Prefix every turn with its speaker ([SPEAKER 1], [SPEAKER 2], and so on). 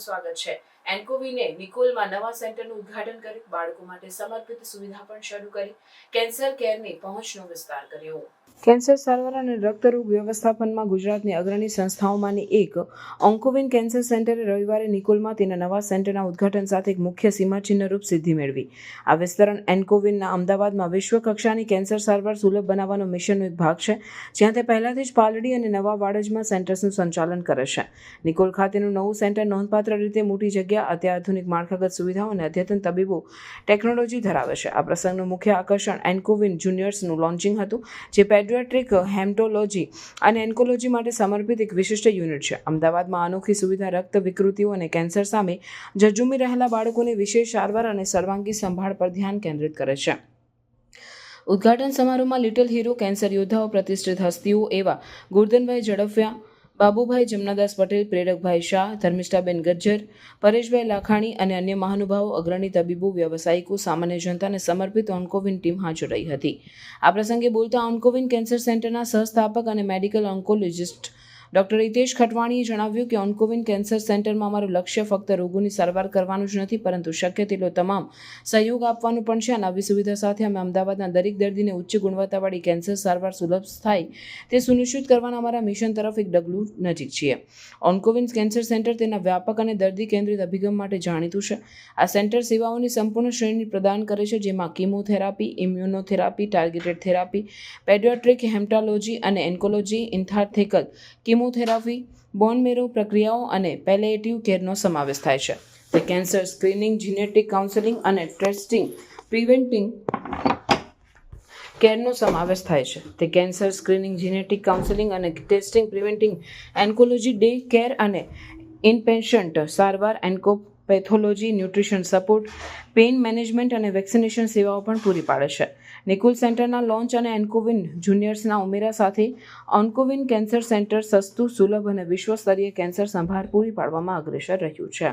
[SPEAKER 1] સ્વાગત છે એન્કોવીને નિકોલમાં નવા સેન્ટરનું ઉદ્ઘાટન કર્યું. બાળકો માટે સમર્પિત સુવિધા પણ શરૂ કરી. કેન્સર કેરની પહોંચનો વિસ્તાર કર્યો. કેન્સર સારવાર અને રક્તરોગ વ્યવસ્થાપનમાં ગુજરાતની અગ્રણી સંસ્થાઓમાંની એક ઓન્કોવિન કેન્સર સેન્ટરે રવિવારે નિકોલમાં તેના નવા સેન્ટરના ઉદ્ઘાટન સાથે એક મુખ્ય સીમાચિહ્નરૂપ સિદ્ધિ મેળવી. આ વિસ્તરણ એન્કોવિનના અમદાવાદમાં વિશ્વ કક્ષાની કેન્સર સારવાર સુલભ બનાવવાનો મિશનનો એક ભાગ છે, જ્યાં તે પહેલાથી જ પાલડી અને નવા વાડજમાં સેન્ટર્સનું સંચાલન કરે છે. નિકોલ ખાતેનું નવું સેન્ટર નોંધપાત્ર રીતે મોટી જગ્યા અત્યાધુનિક માળખાગત સુવિધાઓ અને અદ્યતન તબીબો ટેકનોલોજી ધરાવે છે. આ પ્રસંગનું મુખ્ય આકર્ષણ એન્કોવિન જુનિયર્સનું લોન્ચિંગ હતું, જે પેડિયાટ્રિક હેમટોલોજી અને એન્કોલોજી માટે સમર્પિત એક વિશિષ્ટ યુનિટ છે. અમદાવાદમાં અનોખી સુવિધા, રક્ત વિકૃતિઓ અને કેન્સર સામે ઝઝુમી રહેલા બાળકોની વિશેષ સારવાર અને સર્વાંગી સંભાળ પર ધ્યાન કેન્દ્રિત કરે છે. ઉદ્ઘાટન સમારોહમાં લિટલ હીરો કેન્સર યોદ્ધાઓ, પ્રતિષ્ઠિત હસ્તીઓ એવા ગુરધનભાઈ ઝડફિયા બાબુભાઈ જમનાદાસ પટેલ, પ્રેરકભાઈ શાહ, ધર્મિષ્ઠાબેન ગજ્જર, પરેશભાઈ લાખાણી અને અન્ય મહાનુભાવો, અગ્રણી તબીબો, વ્યવસાયિકો, સામાન્ય જનતાને સમર્પિત ઓન્કોવિન ટીમ હાજર રહી હતી. આ પ્રસંગે બોલતા ઓન્કોવિન કેન્સર સેન્ટરના સહસ્થાપક અને મેડિકલ ઓન્કોલોજિસ્ટ ડોક્ટર હિતેશ ખટવાણીએ જણાવ્યું કે ઓન્કોવિન કેન્સર સેન્ટરમાં અમારું લક્ષ્ય ફક્ત રોગોની સારવાર કરવાનું જ નથી, પરંતુ શક્ય તેટલો તમામ સહયોગ આપવાનું પણ છે. અને આવી સુવિધા સાથે અમે અમદાવાદના દરેક દર્દીને ઉચ્ચ ગુણવત્તાવાળી કેન્સર સારવાર સુલભ થાય તે સુનિશ્ચિત કરવાના અમારા મિશન તરફ એક ડગલું નજીક છીએ. ઓન્કોવિન કેન્સર સેન્ટર તેના વ્યાપક અને દર્દી કેન્દ્રિત અભિગમ માટે જાણીતું છે. આ સેન્ટર સેવાઓની સંપૂર્ણ શ્રેણી પ્રદાન કરે છે, જેમાં chemotherapy immunotherapy targeted therapy paediatric haematology અને એન્કોલોજી ઇન્થાર્થેકલ કિમોથેરાપી, બોન પ્રક્રિયાઓ અને પેલેટિવ કેરનો સમાવેશ થાય છે. તે કેન્સર સ્ક્રીનિંગ જીનેટિક કાઉન્સેલિંગ અને ટેસ્ટિંગ પ્રિવેન્ટિંગ કેરનો સમાવેશ થાય છે. તે કેન્સર સ્ક્રીનિંગ જીનેટિક કાઉન્સેલિંગ અને testing preventing oncology day care અને ઇનપેશન્ટ સારવાર oncopathology nutrition support, pain management અને વેક્સિનેશન સેવાઓ પણ પૂરી પાડે છે. નિકુલ સેન્ટરના લોન્ચ અને એન્કોવિન જુનિયર્સના ઉમેરા સાથે ઓન્કોવિન કેન્સર સેન્ટર સસ્તું, સુલભ અને વિશ્વસ્તરીય કેન્સર સંભાળ પૂરી પાડવામાં અગ્રેસર રહ્યું છે.